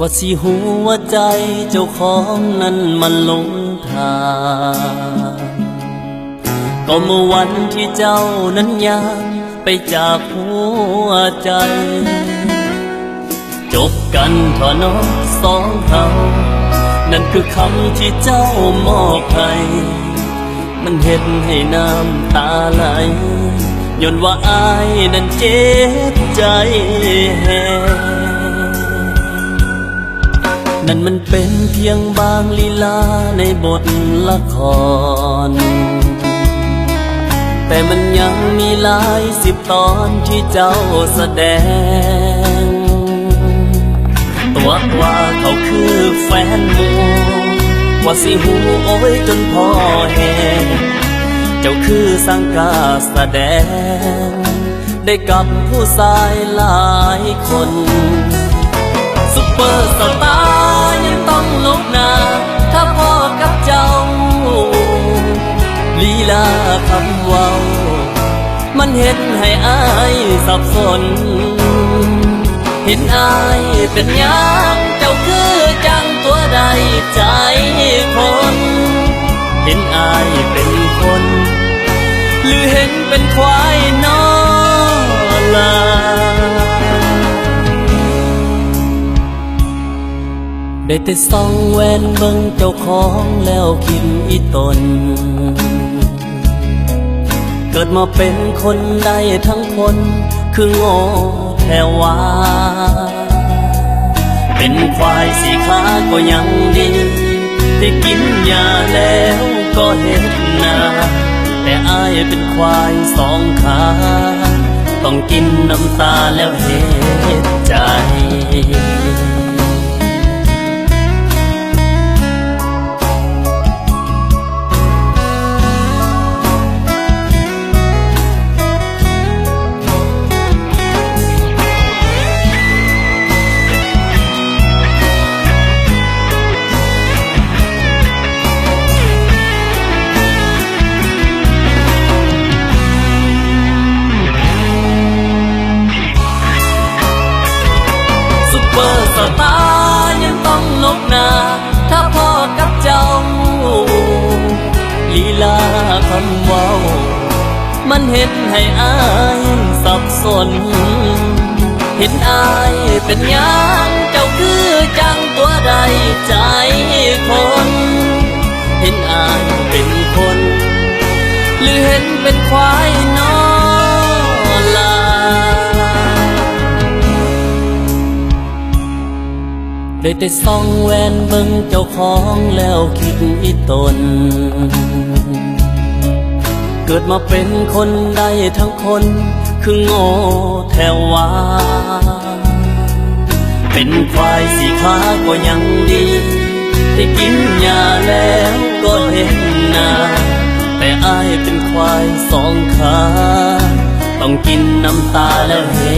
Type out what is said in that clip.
กว่าสิหัวใจเจ้าของนั้นมันหลงทางก็เมื่อวันที่เจ้านั้นยางไปจากหัวใจ จบกันเถอะน้องสองเขานั่นคือคำที่เจ้ามอบให้มันเห็นให้น้ำตาไหลย้อนว่าอายนั้นเจ็บใจแหง นั่นมันเป็นเพียงบางลีลาในบทละคร แต่มันยังมีหลายสิบตอนที่เจ้าแสดง ตัวว่าเขาคือแฟนหมูว่าสิหูโอ้ยจนพอแหงเจ้าคือสังกาแสดง ได้กับผู้ชายหลายคน คำเว้ามันเห็นให้อายสับสน เห็นอายเป็นยังเจ้าคือจังตัวใดใจคน เห็นอายเป็นคน หรือเห็นเป็นควายนอลาได้แต่ส่องแวนเบิ่งเจ้าของแล้วคิดอีตน เกิดมาเป็นคนได้ทั้งคน คือโง่แท้ว่า เป็นควายสีขาก็ยังดีได้กินยาแล้วก็เห็นนาแต่อายเป็นควายสองขา ต้องกินน้ำตาแล้วเหตุใจ สตายังต้องลบหน้าถ้าพ่อกับเจ้า ลีลาคำเว้า มันเห็นให้อายสับสน เห็นอายเป็นยังเจ้าคือจังตัวใดใจคน เห็นอายเป็นคน หรือเห็นเป็นควาย ได้แต่ส่องแวนเบิ่งเจ้าของแล้วคิดอีตน เกิดมาเป็นคนได้ทั้งคน คือโง่แถวว่าเป็นควายสีขาก็ยังดีได้กินยาแล้วก็เห็นหนาแต่อายเป็นควายสองขา ต้องกินน้ำตาแล้วเหตุใจ